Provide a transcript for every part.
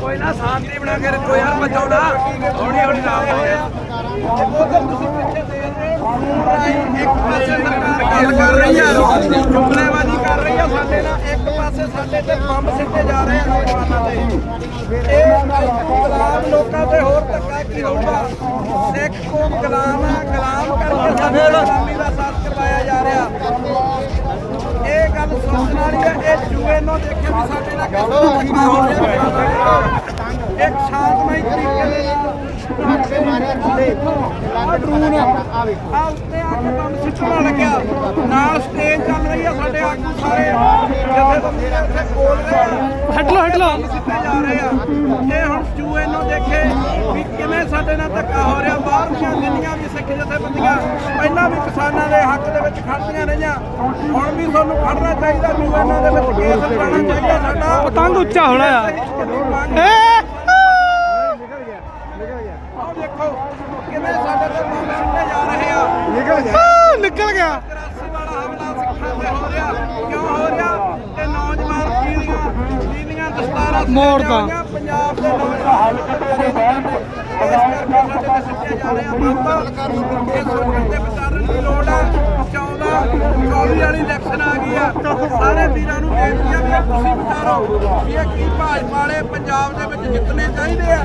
ਕੋਈ ਨਾ ਸ਼ਾਂਤੀ ਬਣਾ ਕੇ ਰੱਖੋ ਯਾਰ ਬਚਾਉਣਾ ਹੌਲੀ ਹੌਲੀ ਨਾਲ ਹੋਇਆ ਇੱਕ ਪਾਸੇ ਸਰਕਾਰ ਗੱਲ ਕਰ ਰਹੀ ਆ। ਜੁਮਲੇਬਾਜ਼ੀ ਕਰ ਰਹੀ ਆ ਸਾਡੇ ਨਾਲ। ਇੱਕ ਪਾਸੇ ਸਾਡੇ ਤੇ ਬੰਬ ਸਿੱਟੇ ਜਾ ਰਹੇ ਆ ਨੌਜਵਾਨਾਂ ਤੇ। ਇਹ ਗੁਲਾਮ ਲੋਕਾਂ ਤੇ ਹੋਊਗਾ ਸਿੱਖ ਕੌਮ ਗੁਲਾਮ ਆ, ਗੁਲਾਮ ਕਰਕੇ ਸਾਡੇ ਗੁਲਾਮੀ ਦਾ ਸਾਥ ਕਰਵਾਇਆ ਜਾ ਰਿਹਾ। ਇਹ ਗੱਲ ਸੋਚਣ ਵਾਲੀ ਹੈ ਇਹ ਜੂਏ ਨੂੰ ਦੇਖੇ ਵੀ ਸਾਡੇ ਨਾਲ ਕਿਸ ਤਰ੍ਹਾਂ ਧੱਕਾ ਹੋ ਰਿਹਾ। ਇੱਕ ਸ਼ਾਂਤਮਈ ਤਰੀਕੇ ਦੇ ਨਾਲ ਆ ਡਰੂਨ ਆ ਉੱਤੇ ਆ ਕੇ ਬੰਬ ਸਿੱਟਣਾ ਲੱਗਿਆ ਨਾਲ ਸਟੇਜ ਚੱਲ ਰਹੀ ਆ ਸਾਡੇ ਆਗੂ ਸਾਰੇ। ਹਟ ਲੋ ਹਟ ਲੋ ਜਾ ਰਹੇ ਆ ਇਹ ਹੁਣ ਜੂਏ ਨੂੰ ਦੇਖੇ ਵੀ ਕਿਵੇਂ ਸਾਡੇ ਨਾਲ ਧੱਕਾ ਹੋ ਰਿਹਾ। ਬਾਹਰ ਦੀਆਂ ਜਿੰਨੀਆਂ ਵੀ ਸਿੱਖ ਜਥੇਬੰਦੀਆਂ ਪਹਿਲਾਂ ਵੀ ਕਿਸਾਨਾਂ ਦੇ ਹੱਕ ਦੇ ਵਿੱਚ ਖੜਦੀਆਂ ਰਹੀਆਂ। ਹੁਣ ਵੀ ਤੁਹਾਨੂੰ ਖੜਨਾ ਚਾਹੀਦਾ ਜੂਏ ਨਾਲ ਦੇ ਵਿੱਚ ਕੇਸ ਲੜਨਾ ਚਾਹੀਦਾ ਸਾਡਾ। ਪਤੰਗ ਉੱਚਾ ਹੋਣਾ ਆ। ਏ ਏ ਆਹ ਦੇਖੋ ਕਿਵੇਂ ਸਾਡੇ ਤੇ ਬੰਬ ਸਿੱਟੇ ਜਾ ਰਹੇ ਆ ਆਹ, ਨਿਕਲ ਗਿਆ 83 ਵਾਲਾ ਹਮਲਾ ਸਿੱਖਾਂ ਤੇ ਹੋ ਰਿਹਾ ਕਿਉਂ ਹੋ ਰਿਹਾ ਤੇ ਨੌਜਵਾਨ ਪੀੜ੍ਹੀਆਂ ਪੀੜ੍ਹੀਆਂ ਦਸਤਾਰਾਂ ਪੰਜਾਬ ਦੇ ਨੌਜਵਾਨ ਇਸ ਕਰਕੇ ਸਾਡੇ ਤੇ ਸਿੱਟੇ ਜਾ ਰਹੇ ਆ ਬਾਬਾ ਇਹ ਸੋਚਣ ਤੇ ਵਿਚਾਰਨ ਦੀ ਲੋੜ ਆ 14 24 ਵਾਲੀ ਇਲੈਕਸ਼ਨ ਆ ਗਈ ਆ ਸਾਰੇ ਵੀਰਾਂ ਨੂੰ ਬੇਨਤੀ ਆ ਵੀ ਇਹ ਤੁਸੀਂ ਵਿਚਾਰੋ ਵੀ ਇਹ ਕੀ ਭਾਜਪਾ ਵਾਲੇ ਪੰਜਾਬ ਦੇ ਵਿੱਚ ਜਿੱਤਣੇ ਚਾਹੀਦੇ ਆ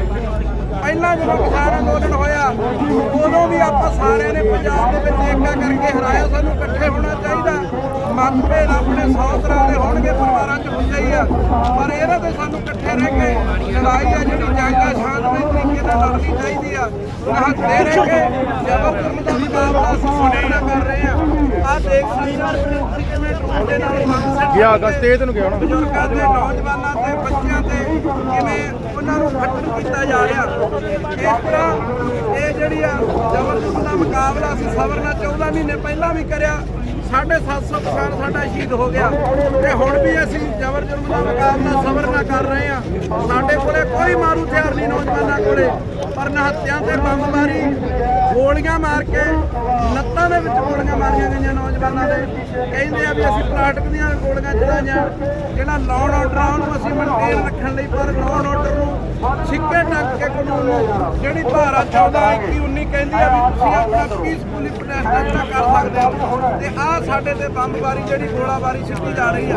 ਪਹਿਲਾਂ ਜਦੋਂ ਕਿਸਾਨ ਅੰਦੋਲਨ ਹੋਇਆ, ਉਦੋਂ ਵੀ ਆਪਾਂ ਸਾਰਿਆਂ ਨੇ ਪੰਜਾਬ ਦੇ ਵਿੱਚ ਏਕਾ ਕਰਕੇ ਹਰਾਇਆ, ਸਾਨੂੰ ਇਕੱਠੇ ਹੋਣਾ ਚਾਹੀਦਾ। ਮਤਭੇਦ ਆਪਣੇ 100 ਤਰ੍ਹਾਂ ਦੇ ਹੋਣਗੇ ਪਰਿਵਾਰਾਂ 'ਚ ਹੁੰਦੇ ਹੀ ਆ। ਪਰ ਇਹਦੇ ਤੇ ਸਾਨੂੰ ਇਕੱਠੇ ਰਹਿ ਕੇ ਲੜਾਈ ਆ ਜਿਹੜੀ ਜੰਗ ਆ ਸ਼ਾਂਤਮਈ ਤਰੀਕੇ ਨਾਲ ਲੜਨੀ ਚਾਹੀਦੀ ਆ। ਹੱਥਦੇ ਰਹਿ ਕੇ ਜਬਰ ਜੁਲਮ ਦਾ ਮੁਕਾਬਲਾ ਅਸੀਂ ਸਾਡੇ ਨਾਲ ਕਰ ਰਹੇ ਆ। ਆ ਦੇਖ ਹੋ ਤੁਸੀਂ ਕਿਵੇਂ ਟੁੱਟੇ ਨਾਲ ਗਿਆ ਅਗਸਤ ਇਹ ਤੈਨੂੰ ਗਿਆ ਬਜ਼ੁਰਗਾਂ ਤੇ ਨੌਜਵਾਨਾਂ ਤੇ ਬੱਚਿਆਂ ਤੇ ਕਿਵੇਂ ਉਹਨਾਂ ਨੂੰ ਖੱਟਣ ਕੀਤਾ ਜਾ ਰਿਹਾ। ਇਸ ਤਰ੍ਹਾਂ ਇਹ ਜਿਹੜੀ ਆ ਜ਼ਬਰ ਜੁਲਮ ਦਾ ਮੁਕਾਬਲਾ ਅਸੀਂ ਸਬਰ ਨਾਲ 14 ਮਹੀਨੇ ਪਹਿਲਾਂ ਵੀ ਕਰਿਆ 750 ਕਿਸਾਨ ਸਾਡਾ ਸ਼ਹੀਦ ਹੋ ਗਿਆ। ਤੇ ਹੁਣ ਵੀ ਅਸੀਂ ਜ਼ਬਰ ਜੁਲਮ ਦਾ ਮੁਕਾਬਲਾ ਸਬਰ ਨਾਲ ਕਰ ਰਹੇ ਆ ਸਾਡੇ ਕੋਲੇ ਕੋਈ ਮਾਰੂ ਹਥਿਆਰ ਨਹੀਂ ਨੌਜਵਾਨਾਂ ਕੋਲੇ। ਪਰ ਨਹੱਤਿਆਂ ਤੇ ਬੰਬਮਾਰੀ ਗੋਲੀਆਂ ਮਾਰ ਕੇ, ਲੱਤਾਂ ਦੇ ਵਿੱਚ ਗੋਲੀਆਂ ਮਾਰੀਆਂ ਗਈਆਂ ਨੌਜਵਾਨਾਂ ਦੇ। ਕਹਿੰਦੇ ਆ ਵੀ ਅਸੀਂ ਪਲਾਟਕ ਦੀਆਂ ਗੋਲੀਆਂ ਚਲਾਈਆਂ। ਜਿਹੜਾ ਲਾਅ ਆਰਡਰ ਆ, ਉਹਨੂੰ ਅਸੀਂ ਮੇਨਟੇਨ ਰੱਖਣ ਲਈ, ਪਰ ਲਾਅ ਆਰਡਰ ਨੂੰ ਸਿੱਕੇ ਟੱਕ ਕੇ ਕਾਨੂੰਨ ਜਿਹੜੀ ਧਾਰਾ 14 21 ਕਹਿੰਦੀ ਆ ਵੀ ਤੁਸੀਂ ਆਪਣਾ ਪੀਸਫੁਲੀ ਪ੍ਰੋਟੈਸਟ ਕਰ ਸਕਦੇ ਹੋ। ਤੇ ਆਹ ਸਾਡੇ ਤੇ ਬੰਬਬਾਰੀ ਜਿਹੜੀ ਗੋਲਾਬਾਰੀ ਸਿੱਟੀ ਜਾ ਰਹੀ ਆ।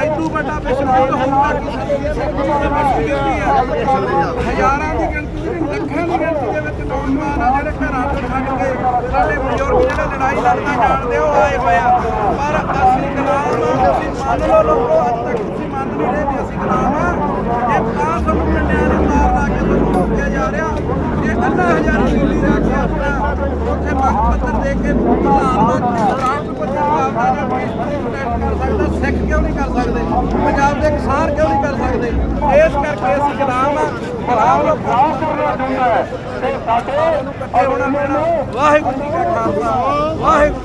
ਐਦੂ ਵੱਡਾ ਵਿਸ਼ਵਾਸ ਹੋਊਗਾ ਹਜ਼ਾਰਾਂ ਦੀ ਗਿਣਤੀ ਲੱਖਾਂ ਦੀ ਗਿਣਤੀ ਦੇ ਵਿੱਚ ਨੌਜਵਾਨ ਆ ਜਿਹੜੇ ਘਰਾਂ ਤੋਂ ਛੱਡ ਕੇ ਸਾਡੇ ਬਜ਼ੁਰਗ ਜਿਹੜੇ ਲੜਾਈ ਲੜਨਾ ਜਾਣਦੇ ਉਹ ਆਏ ਹੋਏ ਪਰ ਅਸੀਂ ਗੁਲਾਮ ਆ, ਤੁਸੀਂ ਮੰਨ ਲਓ ਲੋਕੋ, ਅੱਜ ਤੱਕ ਤੁਸੀਂ ਮੰਨ ਨਹੀਂ ਰਹੇ ਵੀ ਅਸੀਂ ਗੁਲਾਮ ਆ। ਇਹ ਤਾਂ ਦੇ ਮਾਰ ਲਾ ਕੇ ਸਾਨੂੰ ਰੋਕਿਆ ਜਾ ਰਿਹਾ। ਇਹ ਅੱਲਾ ਹਜ਼ਾਰੀ ਦਿੱਲੀ ਜਾ ਕੇ ਆਪਣਾ ਉੱਥੇ ਮੰਗ ਪੱਤਰ ਦੇ ਕੇ ਪ੍ਰਧਾਨ ਮੰਤਰੀ ਰਾਸ਼ਟਰਪਤੀ ਦਾ ਜਾਂ ਪ੍ਰੈਜ਼ੀਡੈਂਟ ਕਰ ਸਕਦਾ ਸਿੱਖ ਕਿਉਂ ਨਹੀਂ ਕਰ ਸਕਦੇ? ਪੰਜਾਬ ਦੇ ਕਿਸਾਨ ਕਿਉਂ ਨਹੀਂ ਕਰ ਸਕਦੇ? ਇਸ ਕਰਕੇ ਅਸੀਂ ਗੁਲਾਮ ਆ ਗੁਲਾਮ ਲੋਕ ਤੇ ਸਾਡੇ ਨੂੰ ਇਕੱਠੇ ਹੋਣਾ ਪੈਣਾ। ਵਾਹਿਗੁਰੂ ਜੀ ਕਾ ਖਾਲਸਾ। ਵਾਹਿਗੁਰੂ।